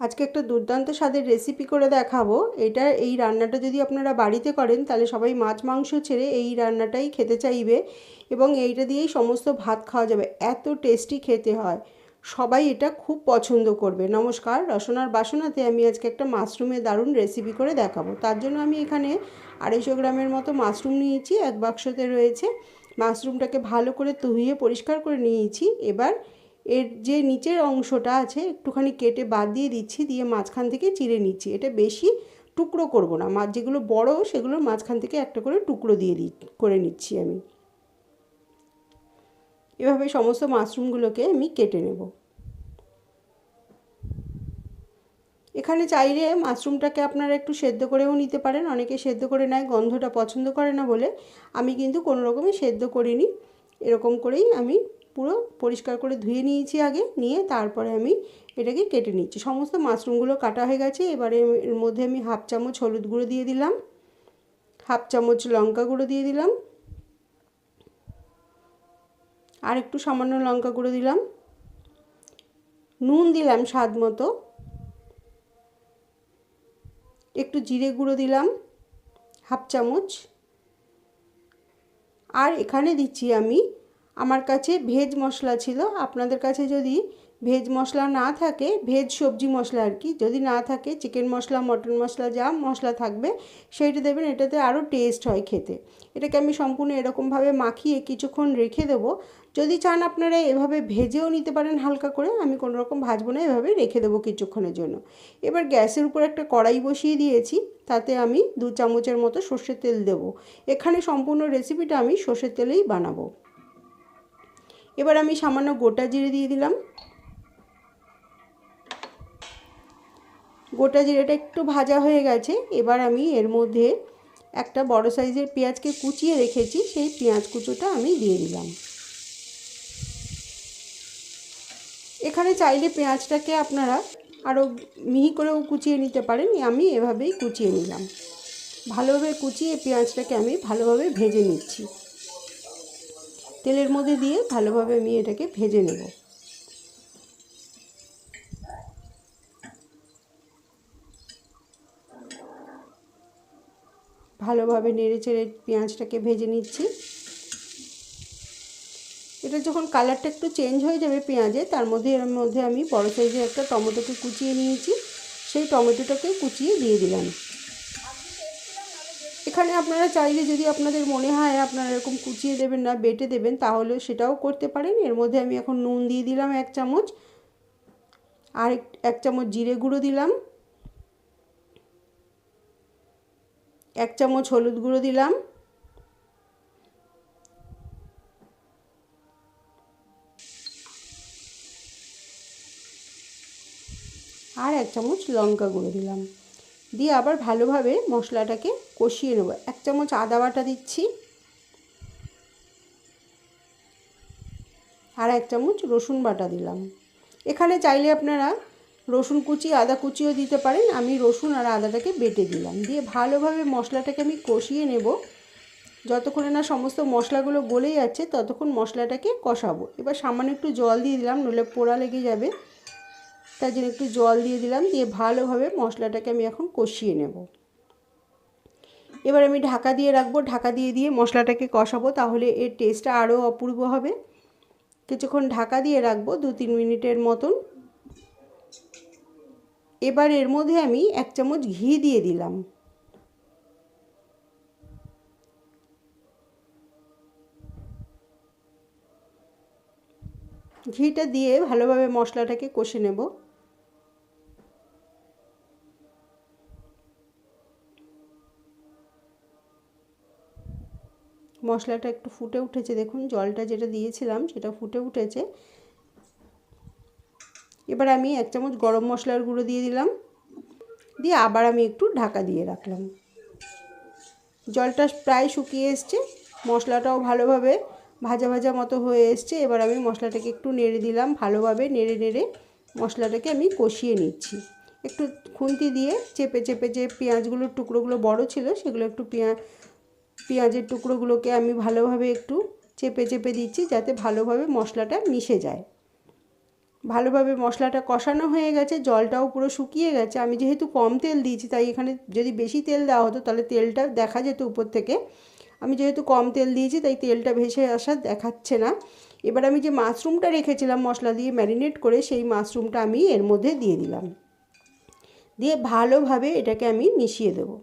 আজকে একটা দুর্দান্ত স্বাদের রেসিপি করে দেখাবো। এটা এই রান্নাটা যদি আপনারা বাড়িতে করেন, তাহলে সবাই মাছ, মাংস ছেড়ে এই রান্নাটাই খেতে চাইবে এবং এইটা দিয়েই সমস্ত ভাত খাওয়া যাবে। এত টেস্টি খেতে হয়। সবাই এটা খুব পছন্দ করবে। নমস্কার, রসনার বাসনাতে আমি আজকে একটা মাশরুমের দারুণ রেসিপি করে দেখাবো। তার জন্য আমি এখানে আড়াইশো গ্রামের মতো মাশরুম নিয়েছি, এক বাক্সতে রয়েছে। মাশরুমটাকে ভালো করে ধুয়ে পরিষ্কার করে নিয়েছি। এবার এর যে নিচের অংশটা আছে, একটুখানি কেটে বাদ দিয়ে দিচ্ছি, দিয়ে মাঝখান থেকে চিড়ে নিচ্ছি। এটা বেশি টুকরো করব না। মাছ যেগুলো বড় সেগুলো মাঝখান থেকে একটা করে টুকরো দিয়ে করে নিচ্ছি আমি। এভাবে সমস্ত মাশরুমগুলোকে আমি কেটে নেব। এখানে চাইলে মাশরুমটাকে আপনারা একটু সেদ্ধ করেও নিতে পারেন। অনেকে সেদ্ধ করে নেয়, গন্ধটা পছন্দ করে না বলে। আমি কিন্তু কোনো রকমই সেদ্ধ করিনি। এরকম করেই আমি পুরো পরিষ্কার করে ধুয়ে নিয়েছি আগে, নিয়ে তারপরে আমি এটাকে কেটে নিচ্ছি। সমস্ত মাশরুমগুলো কাটা হয়ে গেছে, এবারে এর মধ্যে আমি হাফ চামচ হলুদ গুঁড়ো দিয়ে দিলাম, হাফ চামচ লঙ্কা গুঁড়ো দিয়ে দিলাম, আর একটু সামান্য লঙ্কা গুঁড়ো দিলাম, নুন দিলাম স্বাদ মতো, একটু জিরে গুঁড়ো দিলাম, হাফ চামচ, আর এখানে দিচ্ছি আমি আমার কাছে ভেজ মশলা ছিল। আপনাদের কাছে যদি ভেজ মশলা না থাকে, ভেজ সবজি মশলা আর কি, যদি না থাকে, চিকেন মশলা, মটন মশলা, যা মশলা থাকবে, সেইটা দেবেন, এটাতে আরও টেস্ট হয় খেতে। এটাকে আমি সম্পূর্ণ এরকমভাবে মাখিয়ে কিছুক্ষণ রেখে দেবো। যদি চান আপনারা এভাবে ভেজেও নিতে পারেন হালকা করে, আমি কোনো রকম ভাজবো না, এভাবে রেখে দেবো কিছুক্ষণের জন্য। এবার গ্যাসের উপর একটা কড়াই বসিয়ে দিয়েছি, তাতে আমি দু চামচের মতো সর্ষের তেল দেবো। এখানে সম্পূর্ণ রেসিপিটা আমি সর্ষের তেলেই বানাবো। এবার আমি সামান্য গোটা জিরে দিয়ে দিলাম। গোটা জিরেটা একটু ভাজা হয়ে গেছে, এবার আমি এর মধ্যে একটা বড় সাইজের পেঁয়াজকে কুচিয়ে রেখেছি, সেই পেঁয়াজ কুচোটা আমি দিয়ে দিলাম। এখানে চাইলে পেঁয়াজটাকে আপনারা আরও মিহি করেও কুচিয়ে নিতে পারেন, আমি এভাবেই কুচিয়ে নিলাম। ভালোভাবে কুচিয়ে পেঁয়াজটাকে আমি ভালোভাবে ভেজে নিচ্ছি। তেলের মধ্যে দিয়ে ভালোভাবে আমি এটাকে ভেজে নেব। ভালোভাবে নেড়ে চেড়ে পেঁয়াজটাকে ভেজে নিচ্ছি। এটা যখন কালারটা একটু চেঞ্জ হয়ে যাবে পেঁয়াজে, তার মধ্যে এর মধ্যে আমি বড় সাইজের একটা টমেটোকে কুচিয়ে নিয়েছি। সেই টমেটোটাকে কুচিয়ে দিয়ে দিলাম। এখানে আপনারা চাইলে যদি আপনাদের মনে হয় আপনারা এরকম কুচিয়ে দেবেন না, বেটে দেবেন তাহলে সেটাও করতে পারেন। এর মধ্যে আমি এখন নুন দিয়ে দিলাম এক চামচ। আর এক চামচ জিরে গুঁড়ো দিলাম। এক চামচ হলুদ গুঁড়ো দিলাম। আর এক চামচ লঙ্কা গুঁড়ো দিলাম। দিয়ে আবার ভালোভাবে মশলাটাকে কষিয়ে নেব। এক চামচ আদা বাটা দিচ্ছি। আর এক চামচ রসুন বাটা দিলাম। এখানে চাইলে আপনারা রসুন কুচি, আদা কুচিও দিতে পারেন। আমি রসুন আর আদাটাকে বেটে দিলাম। দিয়ে ভালোভাবে মশলাটাকে আমি কষিয়ে নেব। যতক্ষণে না সমস্ত মশলাগুলো গলে যাচ্ছে, ততক্ষণ মশলাটাকে কষাবো। এবার সামান্য একটু জল দিয়ে দিলাম, নইলে পোড়া লেগে যাবে। তার জন্য একটু জল দিয়ে দিলাম, দিয়ে ভালোভাবে মশলাটাকে আমি এখন কষিয়ে নেব। এবার আমি ঢাকা দিয়ে রাখব। ঢাকা দিয়ে দিয়ে মশলাটাকে কষাবো, তাহলে এর টেস্টটা আরও অপূর্ব হবে। কিছুক্ষণ ঢাকা দিয়ে রাখব, দু তিন মিনিটের মতন। এবার এর মধ্যে আমি এক চামচ ঘি দিয়ে দিলাম। ঘিটা দিয়ে ভালোভাবে মশলাটাকে কষে নেব। মশলাটা একটু ফুটে উঠেছে। দেখুন, জলটা যেটা দিয়েছিলাম সেটা ফুটে উঠেছে। এবার আমি এক চামচ গরম মশলার গুঁড়ো দিয়ে দিলাম। দিয়ে আবার আমি একটু ঢাকা দিয়ে রাখলাম। জলটা প্রায় শুকিয়ে এসছে। মশলাটাও ভালোভাবে ভাজা ভাজা মতো হয়ে এসছে। এবার আমি মশলাটাকে একটু নেড়ে দিলাম। ভালোভাবে নেড়ে নেড়ে মশলাটাকে আমি কষিয়ে নিচ্ছি। একটু খুন্তি দিয়ে চেপে চেপে যে পেঁয়াজগুলোর টুকরোগুলো বড় ছিল, সেগুলো একটু পেঁয়াজ পেঁয়াজের টুকরোগুলোকে আমি ভালোভাবে একটু চেপে চেপে দিচ্ছি যাতে ভালোভাবে মশলাটা মিশে যায়। ভালোভাবে মশলাটা কষানো হয়ে গেছে, জলটাও পুরো শুকিয়ে গেছে। আমি যেহেতু কম তেল দিয়েছি, তাই এখানে যদি বেশি তেল দেওয়া হতো, তাহলে তেলটা দেখা যেত উপর থেকে। আমি যেহেতু কম তেল দিয়েছি, তাই তেলটা ভেসে আসা দেখাচ্ছে না। এবার আমি যে মাশরুমটা রেখেছিলাম, মশলা দিয়ে ম্যারিনেট করে সেই মাশরুমটা আমি এর মধ্যে দিয়ে দিলাম। দিয়ে ভালোভাবে এটাকে আমি মিশিয়ে দেবো।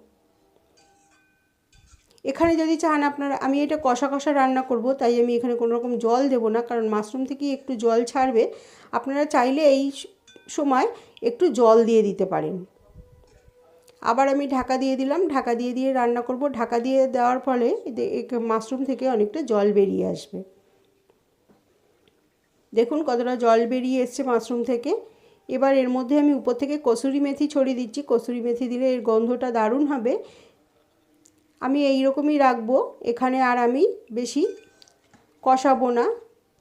এখানে যদি চান আপনারা, আমি এটা কষা কষা রান্না করব, তাই আমি এখানে কোনো রকম জল দেব না, কারণ মাশরুম থেকেই একটু জল ছাড়বে। আপনারা চাইলে এই সময় একটু জল দিয়ে দিতে পারেন। আবার আমি ঢাকা দিয়ে দিলাম, ঢাকা দিয়ে দিয়ে রান্না করব। ঢাকা দিয়ে দেওয়ার ফলে মাশরুম থেকে অনেকটা জল বেরিয়ে আসবে। দেখুন কতটা জল বেরিয়ে এসছে মাশরুম থেকে। এবার এর মধ্যে আমি উপর থেকে কসুরি মেথি ছড়িয়ে দিচ্ছি। কসুরি মেথি দিলে এর গন্ধটা দারুণ হবে। আমি এই রকমই রাখব। এখানে আর আমি বেশি কষাবো না।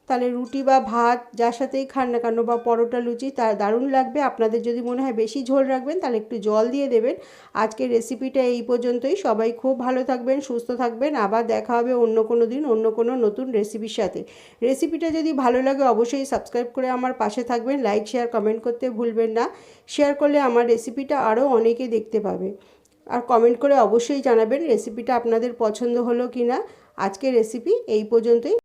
তাহলে রুটি বা ভাত যার সাথেই খান না কেন বা পরোটা, লুচি তার দারুণ লাগবে। আপনাদের যদি মনে হয় বেশি ঝোল রাখবেন, তাহলে একটু জল দিয়ে দেবেন। আজকের রেসিপিটা এই পর্যন্তই। সবাই খুব ভালো থাকবেন, সুস্থ থাকবেন। আবার দেখা হবে অন্য কোনো দিন, অন্য কোনো নতুন রেসিপির সাথে। রেসিপিটা যদি ভালো লাগে, অবশ্যই সাবস্ক্রাইব করে আমার পাশে থাকবেন। লাইক শেয়ার কমেন্ট করতে ভুলবেন না। শেয়ার করলে আমার রেসিপিটা আরও অনেকে দেখতে পাবে। আর কমেন্ট করে অবশ্যই জানাবেন রেসিপিটা আপনাদের পছন্দ হলো কি না আজকের রেসিপি এই পর্যন্তই।